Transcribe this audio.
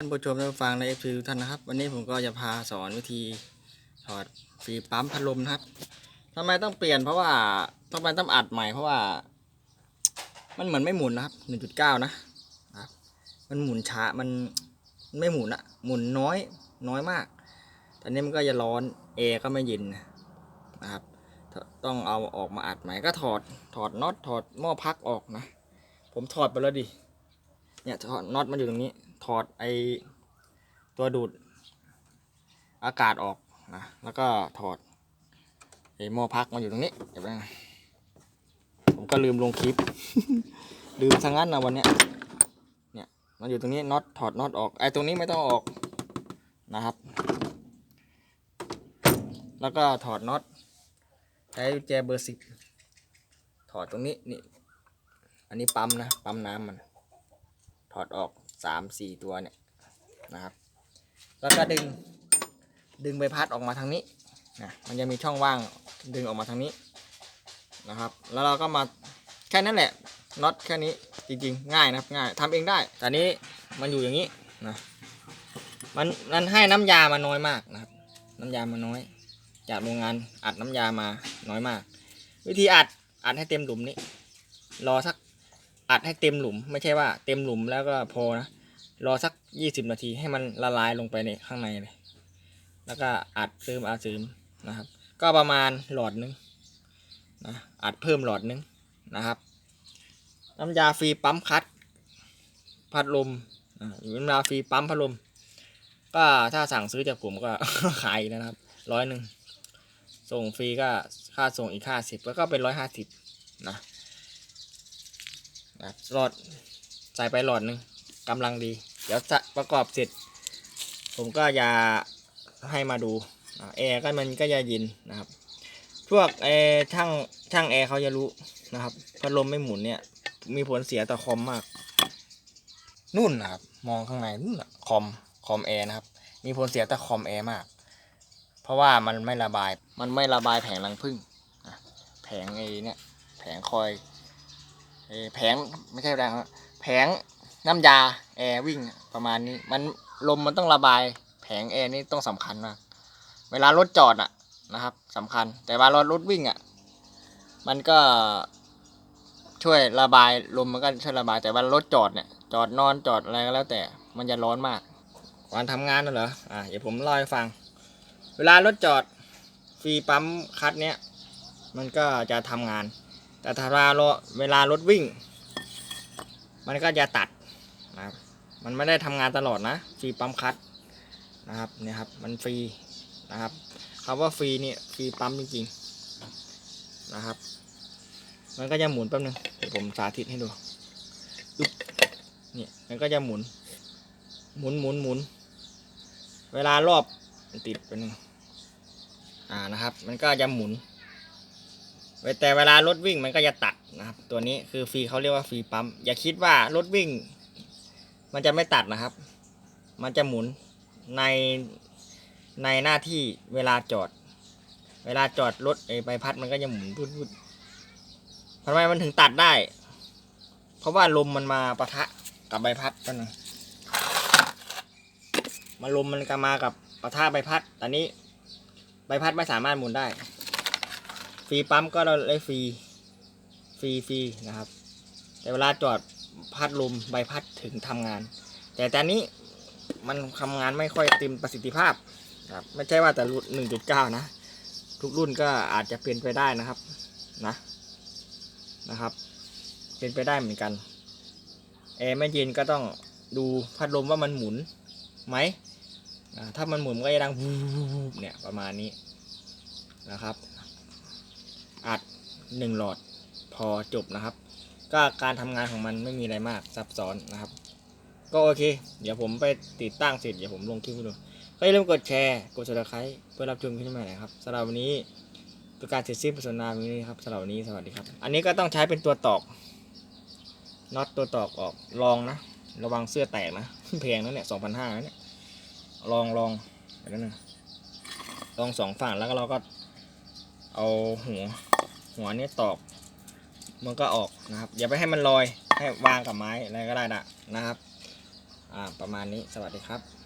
ท่านผู้ชมท่านผู้ฟังในเอฟซีทุกท่านนะครับ วันนี้ผมก็จะพาสอนวิธีถอดฟีปั๊มพัดลมนะครับทำไมต้องเปลี่ยนเพราะว่าต้องไปต้องอัดใหม่เพราะว่า มันเหมือนไม่หมุนนะครับ1.9นะนะครับ มันหมุนช้ามันมันไม่หมุนอะหมุนน้อยน้อยมาก ตอนนี้มันก็จะร้อนแอร์ก็ไม่เย็นนะครับ ต้องเอาออกมาอัดใหม่ก็ถอดถอดน็อตถอดหม้อพักออกนะ ผมถอดไปแล้วดิ เนี่ยถอดน็อตมันอยู่ตรงนี้ ถอดไอตัวดูดอากาศออกนะแล้วก็ถอดไอหม้อพักมันอยู่ตรงนี้เดี๋ยวไปนะผมก็ลืมลงคลิป ลืมทั้งนั้นนะวันเนี้ยเนี่ยมันอยู่ตรงนี้น็อตถอดน็อตออกไอตรงนี้ไม่ต้องออกนะครับ แล้วก็ถอดน็อตใช้แจเบอร์สิบถอดตรงนี้นี่อันนี้ปั๊มนะปั๊มน้ำมัน อดออกสามสี่ตัวเนี่ยนะครับ แล้วก็ดึงดึงใบพัดออกมาทางนี้นะมันจะมีช่องว่างดึงออกมาทางนี้นะครับ แล้วเราก็มาแค่นั้นแหละน็อตแค่นี้จริงๆ ง่ายนะครับง่ายทำเองได้แต่นี้มันอยู่อย่างนี้นะมันมันให้น้ำยามาน้อยมากนะครับ น้ำยามาน้อย จากโรงงานอัดน้ำยามาน้อยมาก วิธีอัดอัดให้เต็มหลุมนี้ รอสัก อัดให้เต็มหลุม ไม่ใช่ว่าเต็มหลุมแล้วก็พอนะรอสักยี่สิบนาทีให้มันละลายลงไปในข้างในเลย แล้วก็อัดซึมอัดซึมนะครับ ก็ประมาณหลอดนึงนะอัดเพิ่มหลอดนึงนะครับ น้ำยาฟรีปั๊มคัดพัดลมน้ำยาฟรีปั๊มพัดลม ก็ถ้าสั่งซื้อจากผมก็ขายนะครับร้อยหนึ่งส่งฟรีก็ค่าส่งอีกค่าสิบแล้วก็เป็นร้อยห้าสิบนะ นะหลอดใส่ไปหลอดหนึ่งกำลังดี เดี๋ยวจะประกอบเสร็จ ผมก็จะให้มาดูแอร์ก็มันก็จะเย็นนะครับพวกแอร์ช่างช่างแอร์เขาจะรู้นะครับพัดลมไม่หมุนเนี่ยมีผลเสียต่อคอมมาก นู่นนะครับมองข้างในนู่นคอมคอมแอร์นะครับ มีผลเสียต่อคอมแอร์มาก เพราะว่ามันไม่ระบายมันไม่ระบายแผงรังผึ้งแผงไอ้เนี่ยแผงคอย แผงไม่ใช่แรงครับแผงน้ำยาแอร์วิ่งประมาณนี้ มันลมมันต้องระบาย แผงแอร์นี่ต้องสำคัญมาก เวลารถจอดอะนะครับสำคัญ แต่วลารถวิ่งอะมันก็ช่วยระบายลมมันก็ช่วยระบาย แต่วลารถจอดเนี่ยจอดนอนจอดอะไรก็แล้ว แต่มันจะร้อนมากวันทำงานน่ะเหรออ่าเดี๋ยวผมเล่าให้ฟัง เวลารถจอดฟรีปั๊มคัดเนี้ยมันก็จะทำงาน แต่ถ้าเวลาเวลารถวิ่ง มันก็จะตัดนะครับมันไม่ได้ทำงานตลอดนะฟรีปั๊มคัดนะครับเนี่ยครับมันฟรีนะครับคำว่าฟรีเนี่ยฟรีปั๊มจริงๆนะครับ มันก็จะหมุนแป๊บนึงเดี๋ยวผมสาธิตให้ดูอึ๊บเนี่ยมันก็จะหมุน หมุนหมุนหมุน เวลารอบมันติดไปหนึ่งอ่านะครับ มันก็จะหมุน แต่เวลารถวิ่งมันก็จะตัดนะครับ ตัวนี้คือฟรีเขาเรียกว่าฟรีปั๊ม อย่าคิดว่ารถวิ่ง มันจะไม่ตัดนะครับ มันจะหมุนในในหน้าที่เวลาจอด เวลาจอดรถไอ้ใบพัดมันก็จะหมุนพุดๆทำไมมันถึงตัดได้ เพราะว่าลมมันมาปะทะกับใบพัดกันงมาลมมันก็มากับปะทะใบพัด ตอนนี้ใบพัดไม่สามารถหมุนได้ ฟรีปั๊มก็เราได้ฟรีฟรีฟรีนะครับ แต่เวลาจอดพัดลมใบพัดถึงทำงาน แต่ตอนนี้มันทำงานไม่ค่อยเต็มประสิทธิภาพนะครับไม่ใช่ว่าแต่รุ่นหนึ่งจุดเก้านะ ทุกรุ่นก็อาจจะเป็นไปได้นะครับนะนะครับ เป็นไปได้เหมือนกันแอร์ไม่เย็นก็ต้องดูพัดลมว่ามันหมุนไหมถ้ามันหมุนมันก็จะดังวูบเนี่ยประมาณนี้นะครับ 1 หลอดพอจบนะครับ ก็การทำงานของมันไม่มีอะไรมากซับซ้อนนะครับ ก็โอเค เดี๋ยวผมไปติดตั้งเสร็จเดี๋ยวผมลงคลิปให้ดูก็อย่าลืมกดแชร์ กดติดตามเพื่อรับชมคลิปใหม่นะครับสำหรับวันนี้ประกาศเสร็จสิ้นโฆษณาวันนี้ครับสำหรับวันนี้สวัสดีครับ อันนี้ก็ต้องใช้เป็นตัวตอกน็อตตัวตอกออกลองนะ ระวังเสื้อแตกนะแพงนะเนี่ยสองพันห้าเนี่ยลองลองเดี๋ยวนึงลองสองฝั่งแล้วก็เราก็เอาหัว หัวนี้ตอก มันก็ออกนะครับอย่าไปให้มันลอยให้วางกับไม้อะไรก็ได้นะนะครับ อ่าประมาณนี้สวัสดีครับ